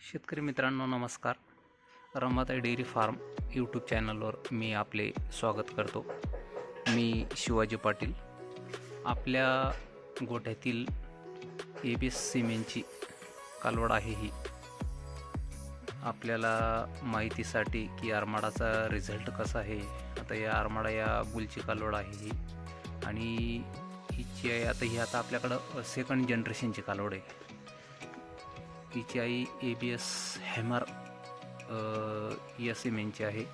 शेतकरी मित्रांनो नमस्कार. रमाताई डेअरी फार्म यूट्यूब चॅनलवर मी आपले स्वागत करतो. मी शिवाजी पाटील. आपल्या गोठ्यातील ए बी एस सिमेंटची कालवड आहे ही. आपल्याला माहितीसाठी की आरमाडाचा रिझल्ट कसा आहे? आता या आरमाडा या बुलची कालवड आहे ही. आणि हिची आहे आता ही आता आपल्याकडं सेकंड जनरेशनची कालवड आहे. तिची आई ए बी एस हॅमर या सिमेंटची आहे.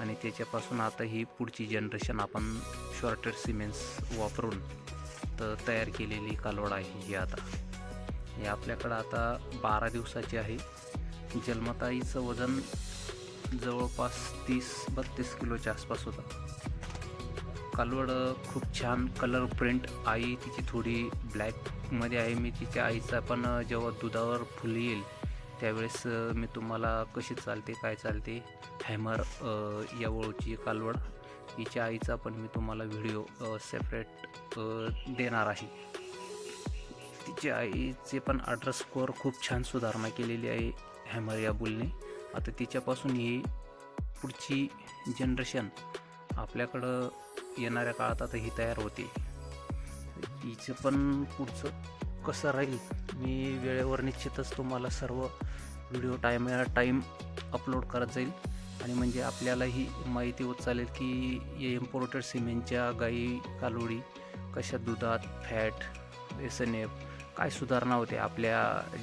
आणि त्याच्यापासून आता ही पुढची जनरेशन आपण शॉर्टेड सिमेंट्स वापरून तर तयार केलेली कालवड आहे ही आता. हे आपल्याकडं आता बारा दिवसाची आहे. जन्मताईचं वजन जवळपास तीस बत्तीस किलोच्या आसपास होतं. कालवड खूप छान कलर प्रिंट आई तिची थोडी ब्लॅकमध्ये आहे. मी तिच्या आईचा पण जेव्हा दुधावर फुल येईल त्यावेळेस मी तुम्हाला कशी चालते काय चालते हॅमर अ, या ओळची कालवड. हिच्या आईचा पण मी तुम्हाला व्हिडिओ सेपरेट देणार आहे. तिच्या आईचे पण अड्रेस स्कोअर खूप छान सुधारणा केलेली आहे हॅमर या बुलने आता तिच्यापासून ही पुढची जनरेशन आपल्याकडं येणाऱ्या काळात आता ही तयार होते. हिचं पण पुढचं कसं राहील मी वेळेवर निश्चितच तुम्हाला सर्व व्हिडिओ टाईम टाईम अपलोड करत जाईल. आणि म्हणजे आपल्यालाही माहिती होत चालेल की या इम्पोर्टेड सिमेंटच्या गाई कालोडी कशा दुधात फॅट एस एन एफ काय सुधारणा होते आपल्या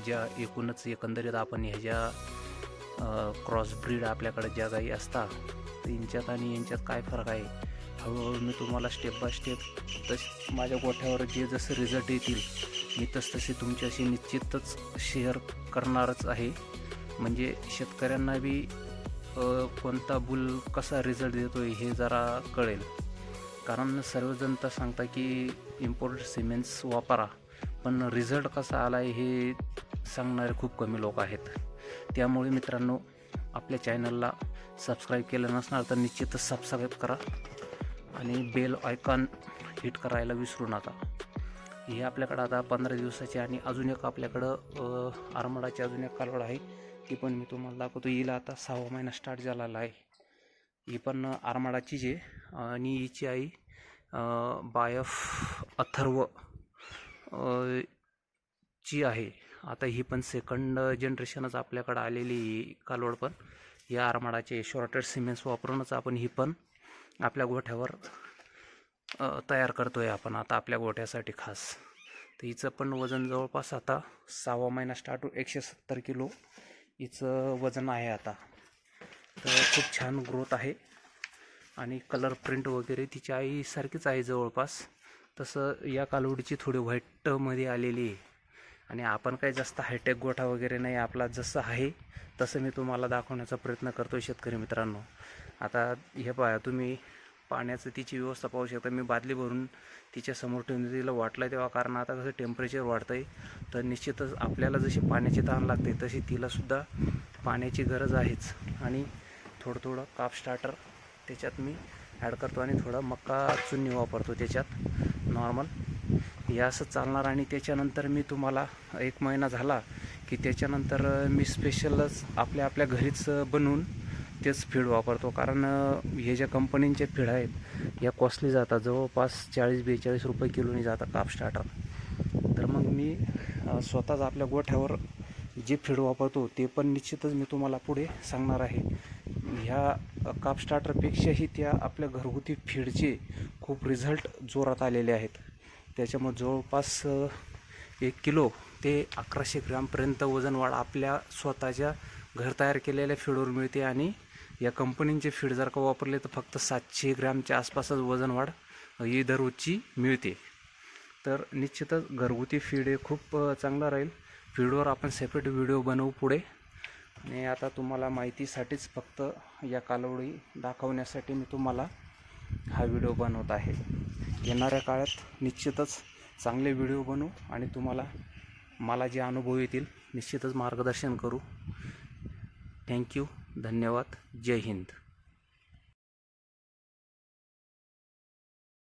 ज्या एकूणच एकंदरीत आपण ह्याच्या क्रॉस ब्रीड आपल्याकडे ज्या गाई असतात त्यांच्यात आणि यांच्यात काय फरक आहे? हळूहळू मी तुम्हाला स्टेप बाय स्टेप तस माझ्या गोठ्यावर जे जसं रिझल्ट येतील मी तसतसे तुमच्याशी निश्चितच शेअर करणारच आहे. म्हणजे शेतकऱ्यांना बी कोणता बुल कसा रिझल्ट देतो हे जरा कळेल. कारण सर्वजण तर सांगता की इम्पोर्टेड सिमेंट्स वापरा पण रिझल्ट कसा आला आहे हे सांगणारे खूप कमी लोक आहेत. त्यामुळे मित्रांनो आपल्या चॅनलला सबस्क्राईब केलं नसणार तर निश्चितच सबस्क्राईब करा. आणि बेल आयकॉन हिट करायला विसरू नका. हे आपल्याकडं आता पंधरा दिवसाची आणि अजून एक आपल्याकडं आरमाडाची अजून एक कालवड आहे. ती पण मी तुम्हाला दाखवतो. हिला आता सहावा महिना स्टार्ट झालेला आहे. ही पण आरमाडाचीच आहे आणि हिची आई बायफ अथर्व ची आहे. आता ही पण सेकंड जनरेशनच आपल्याकडं आलेली ही कालवड पण. या आरमाडाचे शॉर्टेड सिमेंट्स वापरूनच आपण ही पण आपल्या गोठ्यावर तयार करतो आहे आपण आता आपल्या गोठ्यासाठी खास. तर हिचं पण वजन जवळपास आता सहावा महिना स्टार्ट एकशे सत्तर किलो हिचं वजन आहे आता. तर खूप छान ग्रोथ आहे. आणि कलर प्रिंट वगैरे तिची आईसारखीच आहे जवळपास. तसं या कालवडीची थोडी व्हाईटमध्ये आलेली आहे. आणि आपण काही जास्त हायटेक गोठा वगैरे नाही आपला जसं आहे तसं मी तुम्हाला दाखवण्याचा प्रयत्न करतो शेतकरी मित्रांनो. आता हे पहा तुम्ही पाण्याचं तिची व्यवस्था पाहू शकता. मी बादली भरून तिच्या समोर ठेवून तिला वाटलं तेव्हा कारण आता कसं टेम्परेचर वाढतं आहे तर निश्चितच आपल्याला जशी पाण्याची तहान लागते तशी तिलासुद्धा पाण्याची गरज आहेच. आणि थोडं थोडं काप स्टार्टर त्याच्यात मी ॲड करतो आणि थोडा मक्का चुन्नी वापरतो त्याच्यात नॉर्मल हे असं चालणार आणि त्याच्यानंतर मी तुम्हाला एक महिना झाला की त्याच्यानंतर मी स्पेशलच आपल्या आपल्या घरीच बनवून तेच फीड वापरतो. कारण हे ज्या कंपनींचे फीड आहेत या कॉस्टली जातात. जवळपास चाळीस बेचाळीस रुपये किलोनी जातात काप स्टार्टर तर मग मी स्वतःच आपल्या गोठ्यावर जे फीड वापरतो ते पण निश्चितच मी तुम्हाला पुढे सांगणार आहे. ह्या काप स्टार्टरपेक्षाही त्या आपल्या घरगुती फीडचे खूप रिझल्ट जोरात आलेले आहेत. त्याच्यामुळे जवळपास एक किलो ते अकराशे ग्रामपर्यंत वजन वाढ आपल्या स्वतःच्या घर तयार केलेल्या फीडवर मिळते आणि या कंपनींचे फीड जर का वापरले तर फक्त सातशे ग्रॅमच्या आसपासच वजन वाढ ही दररोजची मिळते. तर निश्चितच घरगुती फीड हे खूप चांगलं राहील. फीडवर आपण सेपरेट व्हिडिओ बनवू पुढे. आणि आता तुम्हाला माहितीसाठीच फक्त या कालावडी दाखवण्यासाठी मी तुम्हाला हा व्हिडिओ बनवत आहे. येणाऱ्या काळात निश्चितच चांगले व्हिडिओ बनवू आणि तुम्हाला मला जे अनुभव येतील निश्चितच मार्गदर्शन करू. थँक्यू धन्यवाद. जय हिंद.